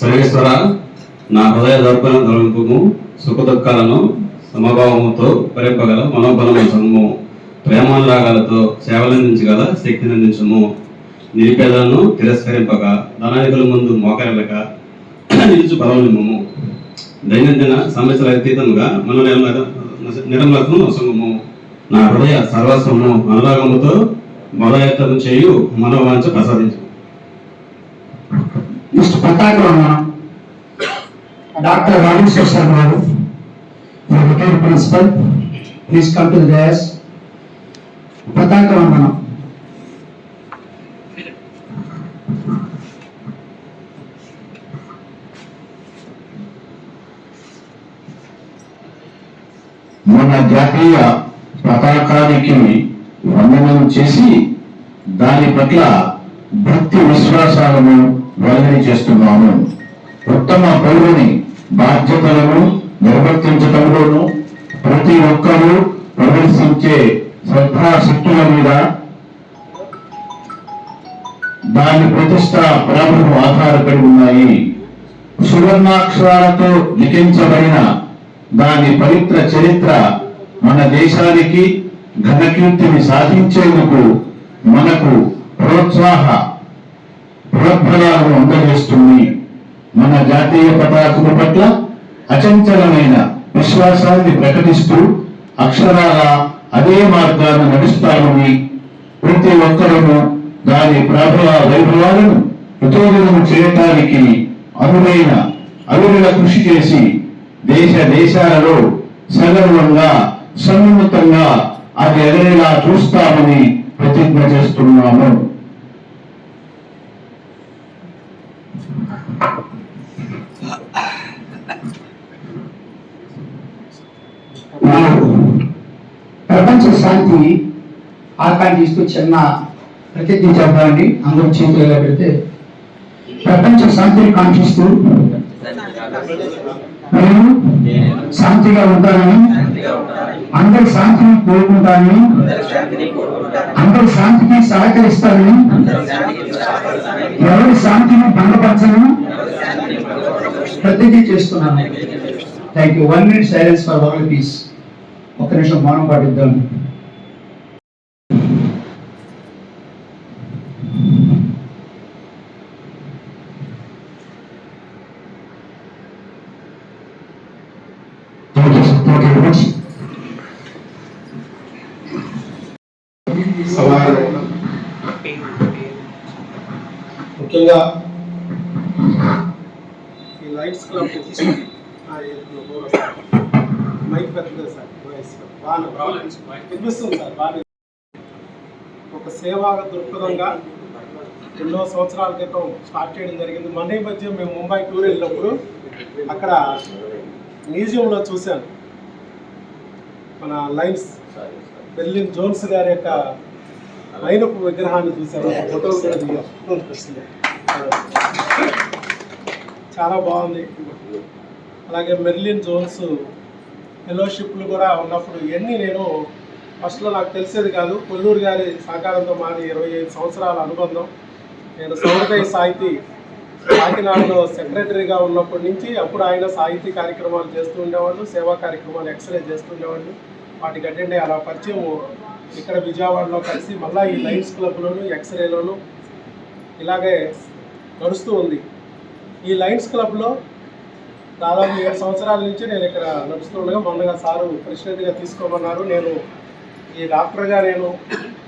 సర్వేశ్వర నా హృదయ దర్పణ తొలగింపుము సుఖ దుఃఖాలను సమభావముతో భరింపగల మనోబలము సొమ్ము ప్రేమానురాగాలతో సేవలందించగల శక్తిని అందించము నిరుపేదలను తిరస్కరింపక ధనానికుల ముందు మోకరిల్లక నిలుచు బలము దైనందిన సమస్యల అతీతంగా మన నిర్మలకు నొసంగము నా హృదయ సర్వస్వము అనురాగముతో మొదలెత్తను చేయు మనోవాంచ ప్రసాదించు. నెక్స్ట్ పతాక doctor Rajeshwara Sharma garu retire principal please come to dais పతాక వందనం మన జాతీయ పతాకానికి వందనం చేసి దాని పట్ల భక్తి విశ్వాసాలను వెల్లడి చేస్తున్నాము ఉత్తమ పౌరుని బాధ్యతలను నిర్వర్తించడంలోనూ ప్రతి ఒక్కరూ ప్రదర్శించే శ్రద్ధాశక్తుల మీద దాని ప్రతిష్ట ప్రాముఖ్యం ఆధారపడి ఉన్నాయి. సువర్ణాక్షరాలతో లిఖించబడిన దాని పవిత్ర చరిత్ర మన దేశానికి ఘనకీర్తిని సాధించేందుకు మనకు ప్రోత్సాహ ప్రోద్బలాలను అందజేస్తుంది. మన జాతీయ పతాకము పట్ల అచంచలమైన విశ్వాసాన్ని ప్రకటిస్తూ అక్షరాల అదే మార్గాన్ని నడుస్తామని ప్రతి ఒక్కరూ దాని ప్రభావ వైభవాలను ప్రచోదనం చేయటానికి అనువైన అవిరుల కృషి చేసి దేశ దేశాలలో సగర్వంగా సమున్నతంగా అది ఎగరేలా చూస్తామని ప్రతిజ్ఞ చేస్తున్నాము. ప్రపంచ శాంతి ఆకాంక్షిస్తూ చిన్న ప్రతిజ్ఞ చెప్పాలండి. అందరూ చేతులు పెడితే ప్రపంచ శాంతిని కాంక్షిస్తూ నేను శాంతిగా ఉంటానని అందరి శాంతిని కోరుకుంటానని అందరి శాంతికి సహకరిస్తానని ఎవరి శాంతిని భంగపరచను? ప్రతిజ్ఞ చేస్తున్నాను. Thank you one minute silence for world peace ఒక్క నిమిషం మౌనం పాటిద్దాం Thank you, sir. Thank you very much. సమాధానం ముఖ్యంగా ఈ లైట్స్ క్లబ్ ఆ, ఏ- మైక్ పెద్దది సార్ వాయిస్ బాగా వినిపిస్తుంది సార్ బాగా ఒక సేవా దృక్పథంగా ఎన్నో సంవత్సరాల క్రితం స్టార్ట్ చేయడం జరిగింది. మన ఈ మధ్య మేము ముంబై టూర్ వెళ్ళినప్పుడు అక్కడ మ్యూజియంలో చూశాను. మన లైన్స్ బెల్లిన్ జోన్స్ గారి యొక్క లైనపు విగ్రహాన్ని చూశాను. ఫోటో చాలా బాగుంది. అలాగే మెర్లిన్ జోన్స్ ఫెలోషిప్లు కూడా ఉన్నప్పుడు ఇవన్నీ నేను ఫస్ట్లో నాకు తెలిసేది కాదు. కొల్లూరు గారి సహకారంతో మాది ఇరవై ఐదు సంవత్సరాల అనుబంధం. నేను సౌరదయ సాహితీ కాకినాడలో సెక్రటరీగా ఉన్నప్పటి నుంచి అప్పుడు ఆయన సాహితీ కార్యక్రమాలు చేస్తూ ఉండేవాళ్ళు సేవా కార్యక్రమాలు ఎక్స్రే చేస్తూ ఉండేవాళ్ళు. వాటికి అటెండ్ అయ్యి అలా పరిచయం ఇక్కడ విజయవాడలో కలిసి మళ్ళీ ఈ లైన్స్ క్లబ్లోను ఎక్స్రేలోను ఇలాగే నడుస్తూ ఉంది. ఈ లైన్స్ క్లబ్లో దాదాపు ఏడు సంవత్సరాల నుంచి నేను ఇక్కడ నడుస్తుండగా మొన్నగా సారు ప్రెసిడెంట్గా తీసుకోమన్నారు. నేను ఈ డాక్టర్గా నేను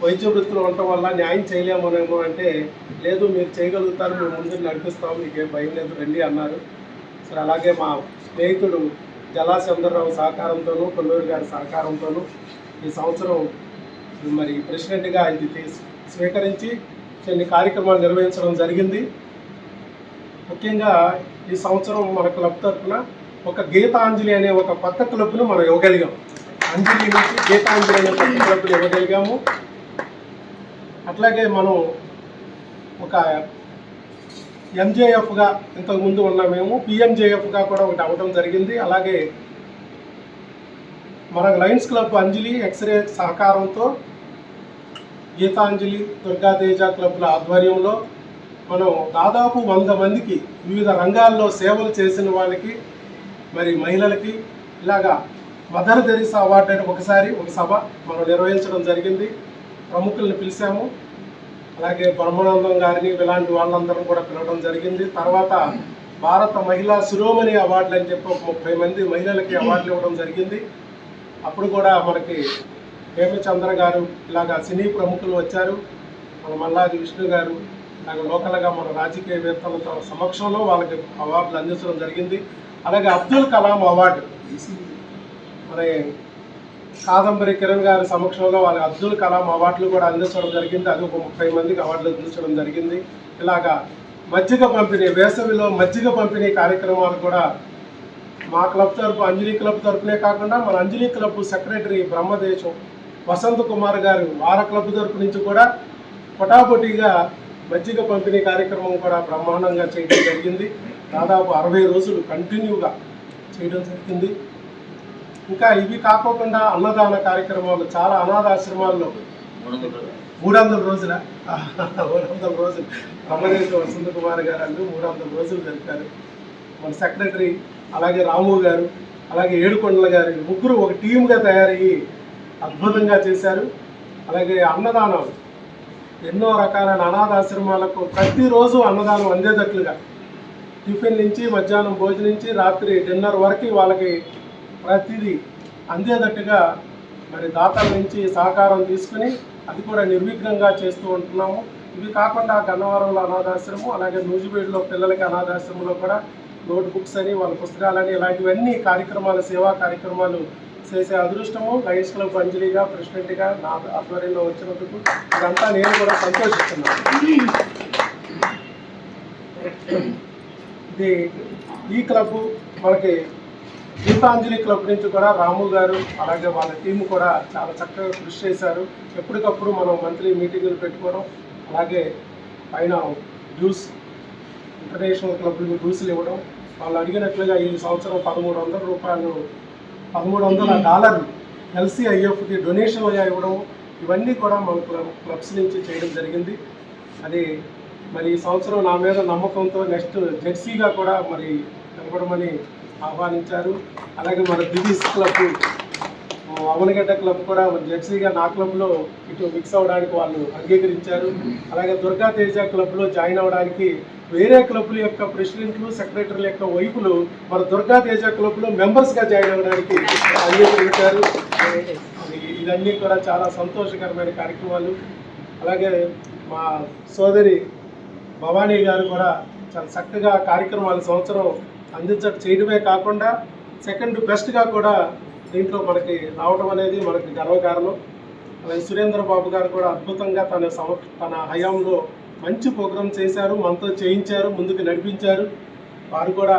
వైద్య వృత్తిలో ఉండటం వల్ల న్యాయం చేయలేమోనేమో అంటే లేదు మీరు చేయగలుగుతారు మేము ముందు నడిపిస్తాం మీకేం భయం లేదు రండి అన్నారు. సరే అలాగే మా స్నేహితుడు జలా చంద్రరావు సహకారంతోనూ కొల్లూరు గారి సహకారంతోనూ ఈ సంవత్సరం మరి ప్రెసిడెంట్గా ఇది స్వీకరించి కొన్ని కార్యక్రమాలు నిర్వహించడం జరిగింది. ముఖ్యంగా ఈ సంవత్సరం మన క్లబ్ తరఫున ఒక గీతాంజలి అనే ఒక కొత్త క్లబ్ను మనం ఇవ్వగలిగాం. అంజలి నుంచి గీతాంజలి అనే కొత్త ఇవ్వగలిగాము. అట్లాగే మనం ఒక ఎంజేఎఫ్గా ఇంతకుముందు ఉన్న మేము పిఎంజేఎఫ్గా కూడా ఒకటి అవ్వడం జరిగింది. అలాగే మన లయన్స్ క్లబ్ అంజలి ఎక్స్రే సహకారంతో గీతాంజలి దుర్గాతేజ క్లబ్ల ఆధ్వర్యంలో మనం దాదాపు వంద మందికి వివిధ రంగాల్లో సేవలు చేసిన వాళ్ళకి మరి మహిళలకి ఇలాగా మదర్ తెరీసా అవార్డు అని ఒకసారి ఒక సభ మనం నిర్వహించడం జరిగింది. ప్రముఖుల్ని పిలిచాము. అలాగే బ్రహ్మానందం గారిని ఇలాంటి వాళ్ళందరం కూడా పిలవడం జరిగింది. తర్వాత భారత మహిళా శిరోమణి అవార్డులు అని చెప్పి ఒక ముప్పై మంది మహిళలకి అవార్డులు ఇవ్వడం జరిగింది. అప్పుడు కూడా మనకి హేమచంద్ర గారు ఇలాగా సినీ ప్రముఖులు వచ్చారు. మన మల్లాది విష్ణు గారు ఇలాగ లోకల్గా మన రాజకీయవేత్తల సమక్షంలో వాళ్ళకి అవార్డులు అందించడం జరిగింది. అలాగే అబ్దుల్ కలాం అవార్డు మరి కాదంబరి కిరణ్ గారి సమక్షంలో వాళ్ళకి అబ్దుల్ కలాం అవార్డులు కూడా అందించడం జరిగింది. అది ఒక ముప్పై మందికి అవార్డులు అందించడం జరిగింది. ఇలాగా మజ్జిగ పంపిణీ వేసవిలో మజ్జిగ పంపిణీ కార్యక్రమాలు కూడా మా క్లబ్ తరపు అంజలి క్లబ్ తరపునే కాకుండా మన అంజలి క్లబ్ సెక్రటరీ బ్రహ్మదేశం వసంత్ కుమార్ గారు వార క్లబ్ తరపు నుంచి కూడా పొటాపొటీగా మజ్జిగ పంపిణీ కార్యక్రమం కూడా బ్రహ్మాండంగా చేయడం జరిగింది. దాదాపు అరవై రోజులు కంటిన్యూగా చేయడం జరిగింది. ఇంకా ఇవి కాకోకుండా అన్నదాన కార్యక్రమాలు చాలా అనాథాశ్రమాల్లో మూడు వందల రోజుల మూడు వందల రోజులు. అమరేశ్వర వసంత కుమార్ గారు అంటూ మూడు వందల రోజులు జరిపారు మన సెక్రటరీ అలాగే రాము గారు అలాగే ఏడుకొండల గారు ముగ్గురు ఒక టీమ్గా తయారయ్యి అద్భుతంగా చేశారు. అలాగే అన్నదానం ఎన్నో రకాలైన అనాథాశ్రమాలకు ప్రతిరోజు అన్నదానం అందేటట్లుగా టిఫిన్ నుంచి మధ్యాహ్నం భోజనం నుంచి రాత్రి డిన్నర్ వరకు వాళ్ళకి ప్రతిదీ అందేటట్టుగా మరి దాతల నుంచి సహకారం తీసుకుని అది కూడా నిర్విఘ్నంగా చేస్తూ ఉంటున్నాము. ఇవి కాకుండా గన్నవరంలో అనాథాశ్రమం అలాగే నూజిబీడులో పిల్లలకి అనాథాశ్రమంలో కూడా నోట్ బుక్స్ అని వాళ్ళ పుస్తకాలని ఇలాంటివన్నీ కార్యక్రమాలు సేవా కార్యక్రమాలు చేసే అదృష్టము. లయన్స్ క్లబ్ అంజలిగా ప్రెసిడెంట్గా నా ఆధ్వర్యంలో వచ్చినందుకు ఇదంతా నేను కూడా సంతోషిస్తున్నాను. ఇది ఈ క్లబ్ మనకి గీతాంజలి క్లబ్ నుంచి కూడా రాము గారు అలాగే వాళ్ళ టీం కూడా చాలా చక్కగా కృషి చేశారు. ఎప్పటికప్పుడు మనం మంత్లీ మీటింగులు పెట్టుకోవడం అలాగే పైన డ్యూస్ ఇంటర్నేషనల్ క్లబ్లకు డ్యూస్లు ఇవ్వడం వాళ్ళు అడిగినట్లుగా ఈ సంవత్సరం పదమూడు వందల రూపాయలు పదమూడు వందల డాలర్లు ఎల్సీఐఎఫ్కి డొనేషన్లుగా ఇవ్వడం ఇవన్నీ కూడా మన క్లబ్స్ నుంచి చేయడం జరిగింది. అది మరి ఈ సంవత్సరం నా మీద నమ్మకంతో నెక్స్ట్ జెర్సీగా కూడా మరి నిలబడమని ఆహ్వానించారు. అలాగే మన దివీస్ క్లబ్ అవనగడ్డ క్లబ్ కూడా జెర్సీగా నా క్లబ్లో ఇటు మిక్స్ అవ్వడానికి వాళ్ళు అంగీకరించారు. అలాగే దుర్గా తేజ క్లబ్లో జాయిన్ అవ్వడానికి వేరే క్లబ్ల యొక్క ప్రెసిడెంట్లు సెక్రటరీల యొక్క వైపులు మన దుర్గా తేజ క్లబ్లో మెంబర్స్గా జాయిన్ అవ్వడానికి అంగీకరించారు. ఇవన్నీ కూడా చాలా సంతోషకరమైన కార్యక్రమాలు. అలాగే మా సోదరి భవానీ గారు కూడా చాలా చక్కగా కార్యక్రమాలు సంవత్సరం అందించడం చేయడమే కాకుండా సెకండ్ బెస్ట్గా కూడా దీంట్లో మనకి రావడం అనేది మనకి గర్వకారణం. అలాగే సురేంద్ర బాబు గారు కూడా అద్భుతంగా తన సమ తన హయాంలో మంచి ప్రోగ్రాం చేశారు మనతో చేయించారు ముందుకు నడిపించారు. వారు కూడా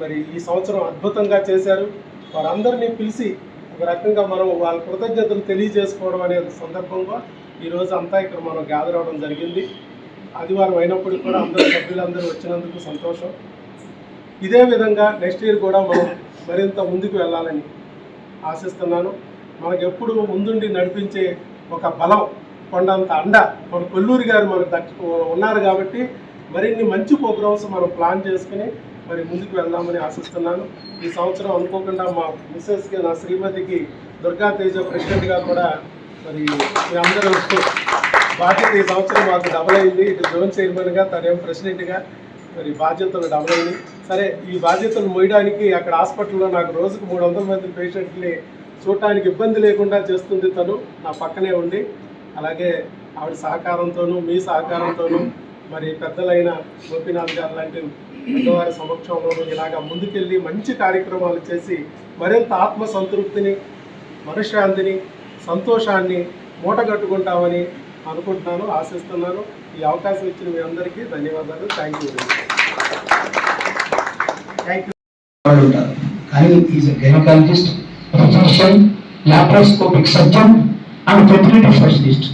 మరి ఈ సంవత్సరం అద్భుతంగా చేశారు. వారందరినీ పిలిచి ఒక రకంగా మనం వాళ్ళ కృతజ్ఞతలు తెలియజేసుకోవడం అనే సందర్భంగా ఈరోజు అంతా ఇక్కడ మనం గ్యాదర్ అవ్వడం జరిగింది. ఆదివారం అయినప్పటికీ కూడా అందరూ సభ్యులందరూ వచ్చినందుకు సంతోషం. ఇదే విధంగా నెక్స్ట్ ఇయర్ కూడా మనం మరింత ముందుకు వెళ్ళాలని ఆశిస్తున్నాను. మనకు ఎప్పుడు ముందుండి నడిపించే ఒక బలం కొండంత అండ మన కొల్లూరి గారు మనకు దక్కు ఉన్నారు కాబట్టి మరిన్ని మంచి ప్రోగ్రామ్స్ మనం ప్లాన్ చేసుకుని మరి ముందుకు వెళ్దామని ఆశిస్తున్నాను. ఈ సంవత్సరం అనుకోకుండా మా మిస్సెస్కి నా శ్రీమతికి దుర్గా తేజ ప్రెసిడెంట్గా కూడా మరి మీ అందరూ బాధ్యత ఈ సంవత్సరం మాకు డబల్ అయింది. ఇటు జోన్ చైర్మన్గా తనేం ప్రెసిడెంట్గా మరి బాధ్యతలు డబుల్ అయింది సరే ఈ బాధ్యతలు మోయడానికి అక్కడ హాస్పిటల్లో నాకు రోజుకు మూడు వందల మంది పేషెంట్ని చూడటానికి ఇబ్బంది లేకుండా చేస్తుంది తను. నా పక్కనే ఉండి అలాగే ఆవిడ సహకారంతోనూ మీ సహకారంతోనూ మరి పెద్దలైన గోపీనాథ్ గారు లాంటి పెద్దవారి సమక్షంలోనూ ఇలాగ ముందుకెళ్ళి మంచి కార్యక్రమాలు చేసి మరింత ఆత్మ సంతృప్తిని మనశ్శాంతిని సంతోషాన్ని మూటగట్టుకుంటామని అనుకుంటున్నాను ఆశిస్తున్నాను. ఈ అవకాశం ఇచ్చిన మీ అందరికీ ధన్యవాదాలు. థ్యాంక్ యూ థ్యాంక్ యూ కానీ is gynaecologist physician laparoscopic surgeon and fertility specialist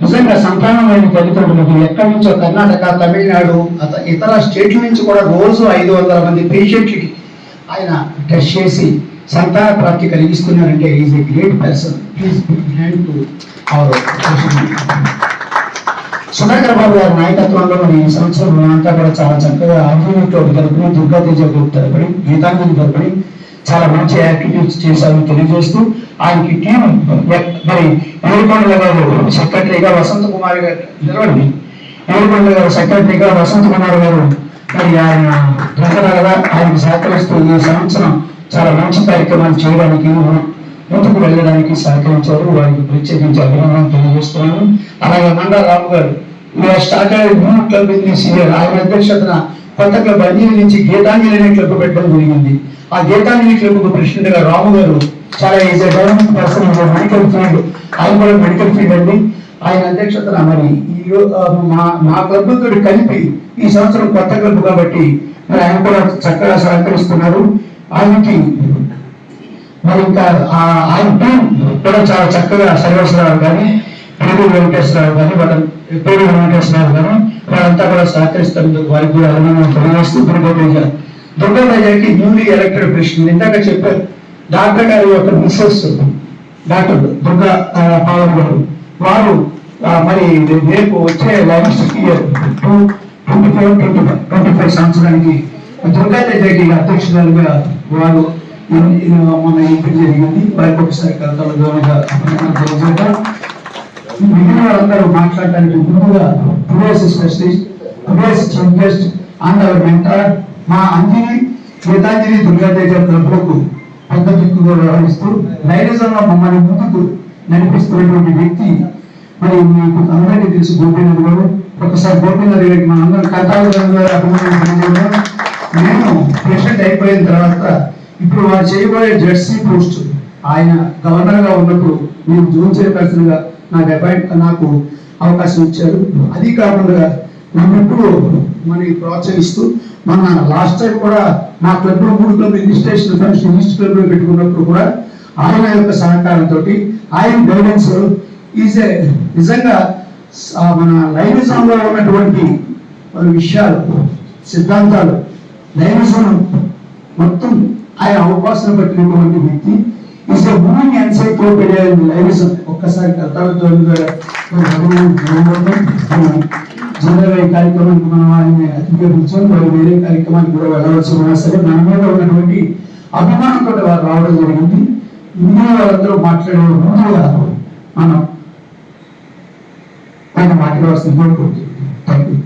నిజంగా సంతానమైన తల్లిదండ్రులకు ఎక్కడి నుంచో కర్ణాటక తమిళనాడు అత- ఇతర స్టేట్ల నుంచి కూడా రోజు ఐదు వందల మంది పేషెంట్లకి ఆయన టెస్ట్ చేసి సంతాన ప్రాప్తి కలిగిస్తున్నారంటే is a great person please hand to our Sudhakar Babu గారి నాయకత్వంలో ఈ సంవత్సరం మేమంతా కూడా చాలా చక్కగా అభివృద్ధితో తరపుని దుర్గాతేజ గ్రూప్ తరపుని గీతాంజలి తరపుని చాలా మంచి యాక్టివిటీస్ చేశారని తెలియజేస్తూ ఆయనకి టీం మరి ఏడుకొండల గారు సెక్రటరీగా వసంత కుమార్ గారు నిలవండి ఏడుకొండల గారు సెక్రటరీగా వసంత కుమార్ గారు మరి ఆయన ప్రజలుగా ఆయనకు సహకరిస్తూ ఈ సంవత్సరం చాలా మంచి కార్యక్రమాలు చేయడానికి ముందుకు వెళ్ళడానికి సహకరించారు. వారికి ప్రత్యేకించి అభినందనలు తెలియజేస్తున్నాను. అలాగే మండా రాము గారు స్టార్ట్ న్యూ క్లబ్ ఇన్ ఆయన అధ్యక్షతన కొత్త క్లబ్ అంజలి నుంచి గీతాంజలి అనే క్లబ్ పెట్టడం జరిగింది. ఆ గీతాంజలి క్లబ్కు ప్రెసిడెంట్గా రాము గారు చాలా is development person medical field ఆయన కూడా మెడికల్ ఫీల్డ్ అండి. ఆయన అధ్యక్షతన మరి ఈ మా మా క్లబ్ తోటి కలిపి ఈ సంవత్సరం కొత్త క్లబ్ కాబట్టి మరి ఆయన కూడా చక్కగా సహకరిస్తున్నారు. ఆయనకి మరి ఇంకా ఆ- ఆయన టీం కూడా చాలా చక్కగా సర్వేశ్వరరావు కానీ పేరు వెంకటేశ్వరరావు కానీ వాళ్ళ పేరు వెంకటేశ్వరరావు కానీ వాళ్ళంతా కూడా సహకరిస్తున్నందుకు వారికి కూడా అభినందనలు తెలియజేస్తూ దుర్గాతేజ దుర్గాతేజకి న్యూలీ ఎలక్టెడ్ ప్రెసిడెంట్ ఇందాక చెప్పారు డాక్టర్ గారి యొక్క మిస్సెస్ డాక్టర్ దుర్గా ఆ, పావన్ గారు. వారు మరి రేపు వచ్చే life year two twenty five twenty five twenty five సంవత్సరానికి దుర్గాతేజకి అధ్యక్షురాలుగా వారు మన ఇన్ జరిగింది. వారికి ఒకసారి కథల ద్వారా మిగిలిన వాళ్ళందరూ మాట్లాడడానికి ముందుగా today's specialist today's chief and our mentor మా అంజలి గీతాంజలి దుర్గాదేవి ప్రభులకు పెద్ద దిక్కుగా వ్యవహరిస్తూ ధైర్యంగా మమ్మల్ని ముందుకు నడిపిస్తున్నటువంటి వ్యక్తి. మరి మీకు అందరికీ తెలుసు గోపీనాథ్ గారు. ఒకసారి గోపీనాథ్ గారికి మన అందరం కథాలు గారు అభిమానులు నేను ప్రెసిడెంట్ అయిపోయిన తర్వాత ఇప్పుడు వారు చేయబోయే జడ్సీ పోస్ట్ ఆయన గవర్నర్గా ఉన్నప్పుడు మీరు జోన్ చైర్పర్సన్ నాకు అపాయింట్ నాకు అవకాశం ఇచ్చారు. అది కాకుండా నన్ను ఎప్పుడు మరి ప్రోత్సహిస్తూ మన లాస్ట్ టైం కూడా మా క్లబ్లో మూడు క్లబ్ రిజిస్ట్రేషన్ ఫండ్స్ ఈస్ట్ క్లబ్లో పెట్టుకున్నప్పుడు కూడా ఆయన యొక్క సహకారంతో ఆయన గైడెన్స్ ఈజ్ ఏ నిజంగా మన లైవిజంలో ఉన్నటువంటి విషయాలు సిద్ధాంతాలు డైనోసార్ మొత్తం ఆయన అవకాశం పట్టినటువంటి వ్యక్తి. ఇస్ ఎ ఎన్సైక్లోపీడియా డైనోసార్ లైనిజం ఒక్కసారి కర్తాలతో జనరల్ ఈ కార్యక్రమానికి మనం ఆయన అతిథిగా పిలిచాం. మరి వేరే కార్యక్రమానికి కూడా వెళ్ళవలసి ఉన్నా సరే మన మీద ఉన్నటువంటి అభిమానంతో వారు రావడం జరిగింది. ఇందులో వాళ్ళందరూ మాట్లాడే ముందుగా మనం ఆయన మాట్లాడవలసింది కోరుకుంటున్నాం థ్యాంక్ యూ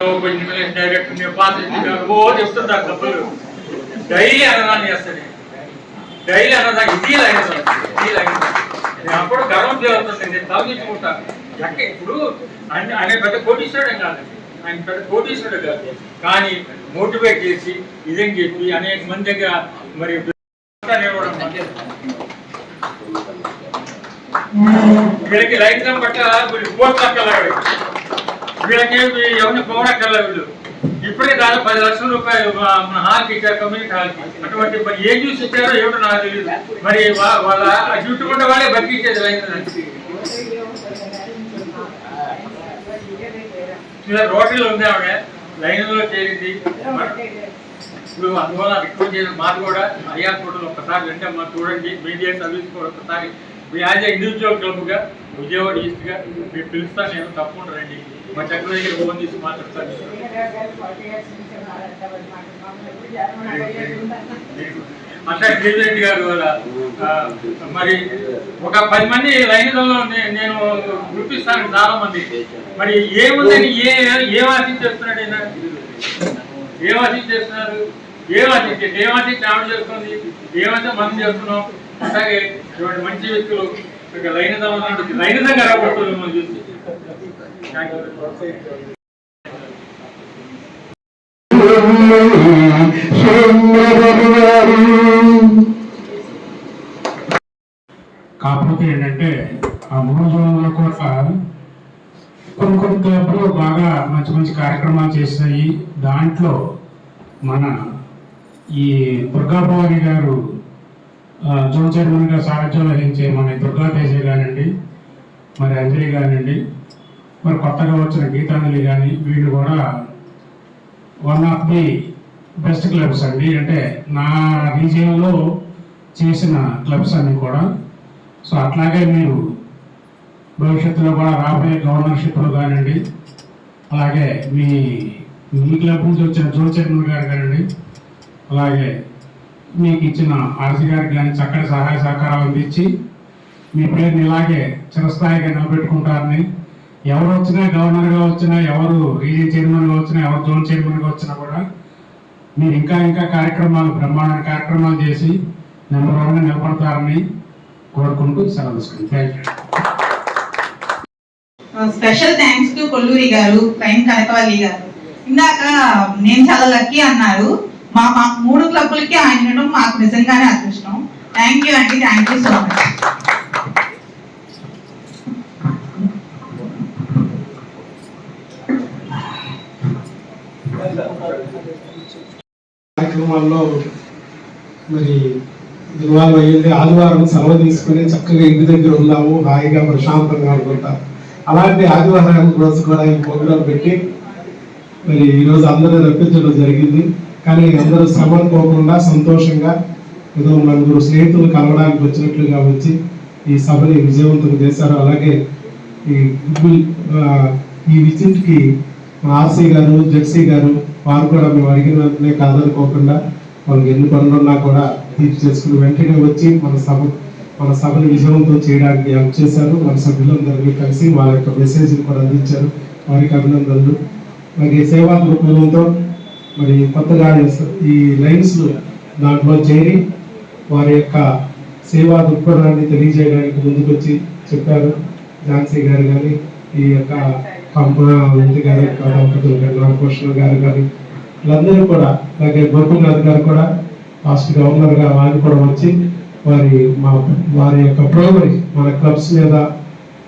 డైరెక్ట్ నేను పాత ఓ చెప్తుంటా కప్పులు డైలీ అన్నదాన్ని చేస్తాను డైలీ అన్నదా ఇది లైన్ ఇది లైన్ నేను అప్పుడు గర్వం చేస్తుంది నేను తలదించుకుంటా ఎక్క ఇప్పుడు ఆయన ఆయన పెద్ద కోటీశ్వరుడే కాదండి ఆయన పెద్ద కోటీశ్వరుడు కాదు కానీ మోటివేట్ చేసి ఇదేం చెప్పి అనేక మంది దగ్గర మరి వీళ్ళకి లైట్ పట్ల వీళ్ళు కోర్టు అక్కర్లేదు వీళ్ళకి ఎవరిని పోవడక్కర్లే వీళ్ళు. ఇప్పుడే కాదు పది లక్షల రూపాయలు మన హాల్కి ఇచ్చారు కమ్యూనిటీ హాల్కి. అటువంటి మరి ఏం చూసి ఇచ్చారో ఏమిటో నాకు తెలియదు మరి వాళ్ళ చుట్టుకుంటే వాళ్ళే బతికిచ్చేది లైన్ రోడ్లు ఉంది ఆవిడ లైన్లో చేరింది. ఇప్పుడు అందువల్ల రిక్వెస్ట్ చేసిన మాకు కూడా అయ్యా ఫోటోలు ఒకసారి వెంటే మాకు చూడండి. మీడియా సర్వీస్ కూడా ఒకసారి మీ యాజ్ ఇండివిజువల్ క్లబ్గా విజయవాడ ఈస్ట్గా మీరు పిలుస్తాను నేను తప్పకుండా రండి. మా చక్ర దగ్గర ఫోన్ చేసి మాట్లాడతాను. అంటే శ్రీరెడ్డి గారు వాళ్ళ, మరి ఒక పది మంది లైన్లలో నే- నేను గుర్తిస్తాను చాలా మంది మరి ఏముందని ఏ ఏం ఆశించేస్తున్నాడు ఈయన? ఏం ఆశించేస్తున్నారు ఏం ఆశించే ఏం ఆశించి ఆవిడ చేస్తుంది ఏమైతే మనం చేస్తున్నాం? అలాగే ఇటువంటి మంచి వ్యక్తులు ఇక లైనిజం అన్నట్టు లైనిజంగా రాబడుతుంది మనం చూసి కాకపోతే ఏంటంటే ఆ మూడు జోన్లో కూడా కొన్ని కొన్ని క్లబ్లు బాగా మంచి మంచి కార్యక్రమాలు చేసినాయి. దాంట్లో మన ఈ దుర్గా భవాని గారు జోన్ చైర్మన్గా సారథ్యం వహించే మన దుర్గా కానివ్వండి మరి అంజలి కానివ్వండి మరి కొత్తగా వచ్చిన గీతాంజలి కానీ వీళ్ళు కూడా one of the best clubs అండి. అంటే నా రీజియన్లో చేసిన క్లబ్స్ అన్ని కూడా. సో అట్లాగే మీరు భవిష్యత్తులో కూడా రాబోయే గవర్నర్షిప్లో కానివ్వండి అలాగే మీ మీ క్లబ్ నుంచి వచ్చిన జో చైర్మన్ గారు కానివ్వండి అలాగే మీకు ఇచ్చిన ఆర్సీ గారికి కానీ చక్కటి సహాయ సహకారాలు అందించి మీ పేరుని ఇలాగే చిరస్థాయిగా నిలబెట్టుకుంటారని ఎవరు వచ్చినా గవర్నర్గా వచ్చినా ఎవరు రీజన్ చైర్మన్గా వచ్చినా ఎవరు జోన్ చైర్మన్గా వచ్చినా కూడా మీరు ఇంకా ఇంకా కార్యక్రమాలు బ్రహ్మాండ కార్యక్రమాలు చేసి నెంబర్ వన్గా నిలబడతారని కోరుకుంటూ సెలవు thank you special thanks to Kolluri గారు ప్రైమ్ కనకవల్లి గారు. ఇందాక నేను చాలా లక్కీ అన్నారు. మా మా మూడు క్లబ్బులకి ఆయన మాకు నిజంగానే అదృష్టం. థ్యాంక్ యూ అండి థ్యాంక్ యూ సో మచ్ కార్యక్రమాల్లో మరి ఇన్వాల్వ్ అయ్యింది. ఆదివారం సెలవు తీసుకుని చక్కగా ఇంటి దగ్గర ఉన్నాము. హాయిగా ప్రశాంతంగా అనుకుంటా అలాంటి ఆదివారం రోజు కూడా ఈ ప్రోగ్రాం పెట్టి మరి ఈరోజు అందరూ రప్పించడం జరిగింది. కానీ అందరూ శ్రమ పోకుండా సంతోషంగా ఏదో నలుగురు స్నేహితులు కలవడానికి వచ్చినట్లుగా వచ్చి ఈ సభని విజయవంతం చేశారు. అలాగే ఈ గుడ్విల్, ఈ విజిట్కి ఆర్సీ గారు జెడ్సీ గారు వారు కూడా మేము అడిగిన వెంటనే కాదనుకోకుండా వాళ్ళకి ఎన్ని పనులున్నా కూడా తీర్చి చేసుకుని వెంటనే వచ్చి మన సభ మన సభను విజయవంతం చేయడానికి హెల్ప్ చేశారు. మన సభ్యులందరినీ కలిసి వారి యొక్క మెసేజ్ని కూడా అందించారు. వారికి అభినందనలు. మరి సేవా దృక్పథంతో మరి కొత్తగా ఈ లైన్స్ దాంట్లో చేరి వారి యొక్క సేవా దృక్పథాన్ని తెలియజేయడానికి ముందుకొచ్చి చెప్పారు. ఝాన్సీ గారు కానీ ఈ యొక్క ఇంటి గారి దంపతులు గారు రామకృష్ణ గారు కానీ వీళ్ళందరూ కూడా అలాగే గోపీనాథ్ గారు కూడా ఫాస్ట్ గవర్నర్గా వారు కూడా వచ్చి వారి మా వారి యొక్క ప్రేమని మన క్లబ్స్ మీద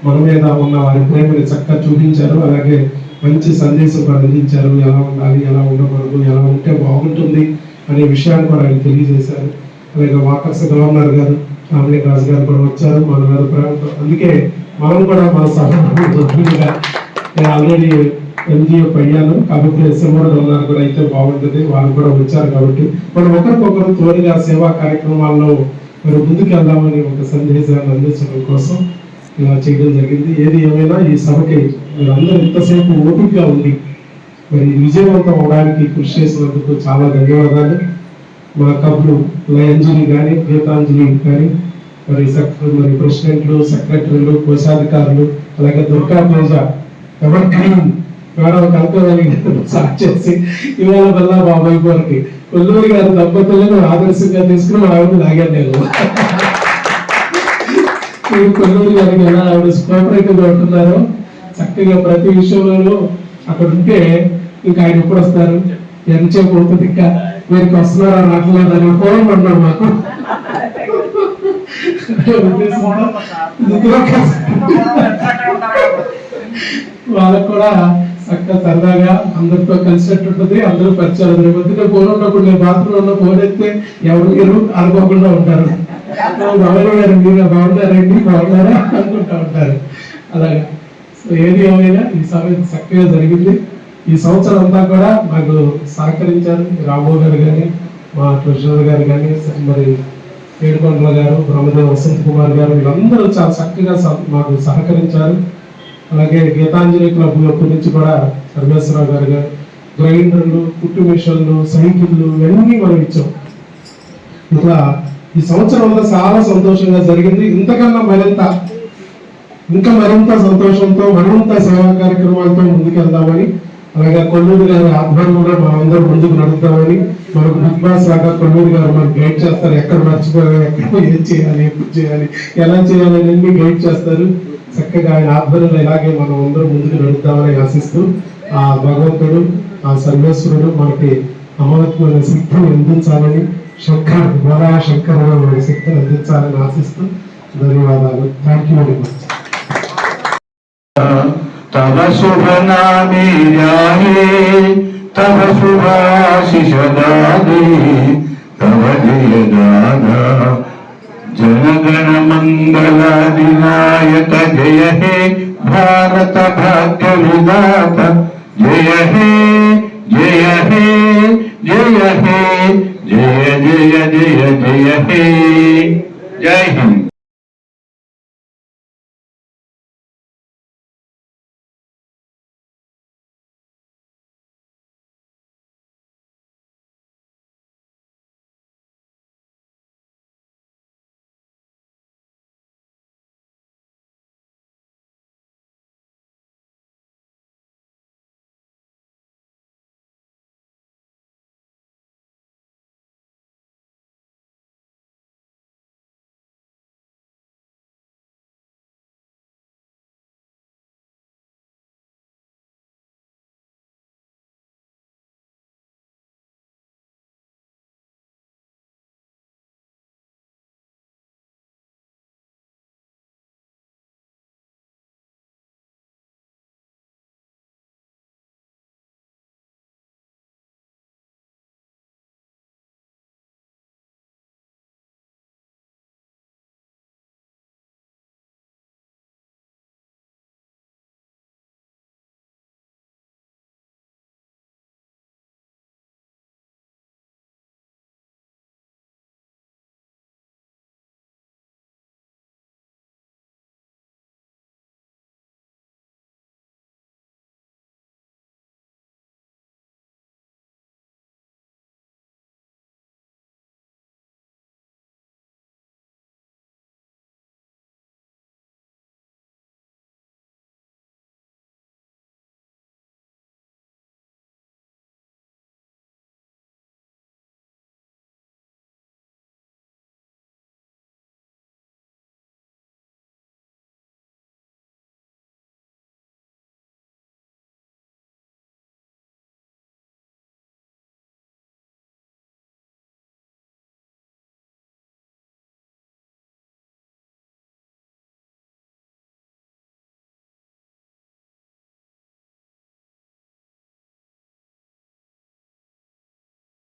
మన మీద ఉన్న వారి ప్రేమని చక్కగా చూపించారు అలాగే మంచి సందేశం కూడా అందించారు ఎలా ఉండాలి ఎలా ఉండకూడదు ఎలా ఉంటే బాగుంటుంది అనే విషయాన్ని కూడా ఆయన తెలియజేశారు. అలాగే వాకర్స్ గవర్నర్ గారు రామలింగ రాజు గారు కూడా వచ్చారు మన మీద ప్రేమతో. అందుకే మనం కూడా మన సభ్యులుగా నేను ఆల్రెడీ ఎంజిఎఫ్ అయ్యాను కాబట్టి ఎస్ఎంఓ ఉన్నారు కూడా అయితే బాగుంటుంది. వాళ్ళు కూడా వచ్చారు కాబట్టి మనం ఒకరికొకరు తోడుగా సేవా కార్యక్రమాల్లో మరి ముందుకు వెళ్దామని ఒక సందేశాన్ని అందించడం కోసం ఇలా చేయడం జరిగింది. ఏది ఏమైనా ఈ సభకి మీరందరూ ఇంతసేపు ఓపికగా ఉండి మరి విజయవంతం అవడానికి కృషి చేసినందుకు చాలా ధన్యవాదాలు. మా కబులు లయంజలి కానీ గీతాంజలి కానీ మరి సెక్ మరి ప్రెసిడెంట్లు సెక్రటరీలు కోశాధికారులు అలాగే దుర్గా పూజ ఎవరి క్లీన్ మేడం కనుక్కోవాలి సార్ చేసి ఇవాళ వల్ల బాబాయ్ గారికి. కొల్లూరి గారి దంపతులను ఆదర్శంగా తీసుకుని ఆవిడ లాగాను నేను. ఈ కొల్లూరి గారికి ఎలా ఆవిడ కోఆపరేటివ్గా ఉంటున్నారో చక్కగా ప్రతి విషయంలోనూ అక్కడ ఉంటే ఇంకా ఆయన ఎప్పుడు వస్తారు? ఎంతసేపు ఉంటుంది ఇంకా? వీరికి వస్తున్నారా రావట్లేదు అని ఫోన్ పడినాడు మాకు. ఒక వాళ్ళకు కూడా చక్కగా సరదాగా అందరితో కలిసినట్టు ఉంటుంది. అందరూ పరిచయాలు రేపు పొద్దున్నే ఫోన్ ఉన్నప్పుడు నేను బాత్రూమ్ ఉన్న ఫోన్ ఎత్తే ఎవరు మీరు అనుకోకుండా ఉంటారు. బాగున్నారు మీరు బాగున్నారండి బాగున్నారా అనుకుంటా ఉంటారు. అలాగే. సో ఏది ఏమైనా ఈ సమయం చక్కగా జరిగింది. ఈ సంవత్సరం అంతా కూడా మాకు సహకరించారు రాబో గారు కానీ మా ట్రెజరర్ గారు కానీ మరి ఏడుకొండల గారు బ్రహ్మదేవ్ వసంత్ కుమార్ గారు వీళ్ళందరూ చాలా చక్కగా సహ- మాకు సహకరించారు. అలాగే గీతాంజలి క్లబ్ యొక్క నుంచి కూడా సర్వేశ్వరరావు గారు గారు గ్రైండర్లు కుట్టు మిషన్లు సైకిళ్ళు ఇవన్నీ మనం ఇచ్చాం. ఇంకా ఈ సంవత్సరం చాలా సంతోషంగా జరిగింది. ఇంతకన్నా మరింత ఇంకా మరింత సంతోషంతో మరింత సేవా కార్యక్రమాలతో ముందుకెళ్దామని అలాగే కొల్లూరు గారి ఆధ్వర్యంలో మనందరం ముందుకు నడుద్దామని మనకు బిగ్ బాస్ లాగా కొల్లూరు గారు మనకు గైడ్ చేస్తారు. ఎక్కడ మర్చిపోయాలి ఎక్కడ ఏం చేయాలి ఎప్పుడు చేయాలి ఎలా చేయాలి అన్ని గైడ్ చేస్తారు. చక్కగా ఆయన ఆధ్వర్యంలో ఇలాగే మనం అందరం ముందుకు నడుద్దామని ఆశిస్తూ ఆ భగవంతుడు ఆ సర్వేశ్వరుడు మనకి అమరత్వమైన శక్తిని అందించాలని శంకర్ గోరా శంకర్ మనకి శక్తిని అందించాలని ఆశిస్తూ ధన్యవాదాలు థ్యాంక్ యూ వెరీ మచ్ तव शुभ नामे जाहे तव शुभाशिष दादे तव जय दादा जनगणमङ्गलाधिनायक जय हे भारत भाग्य विदात जय हे जय हे जय हे जय जय जय जय हे। जय हिंद।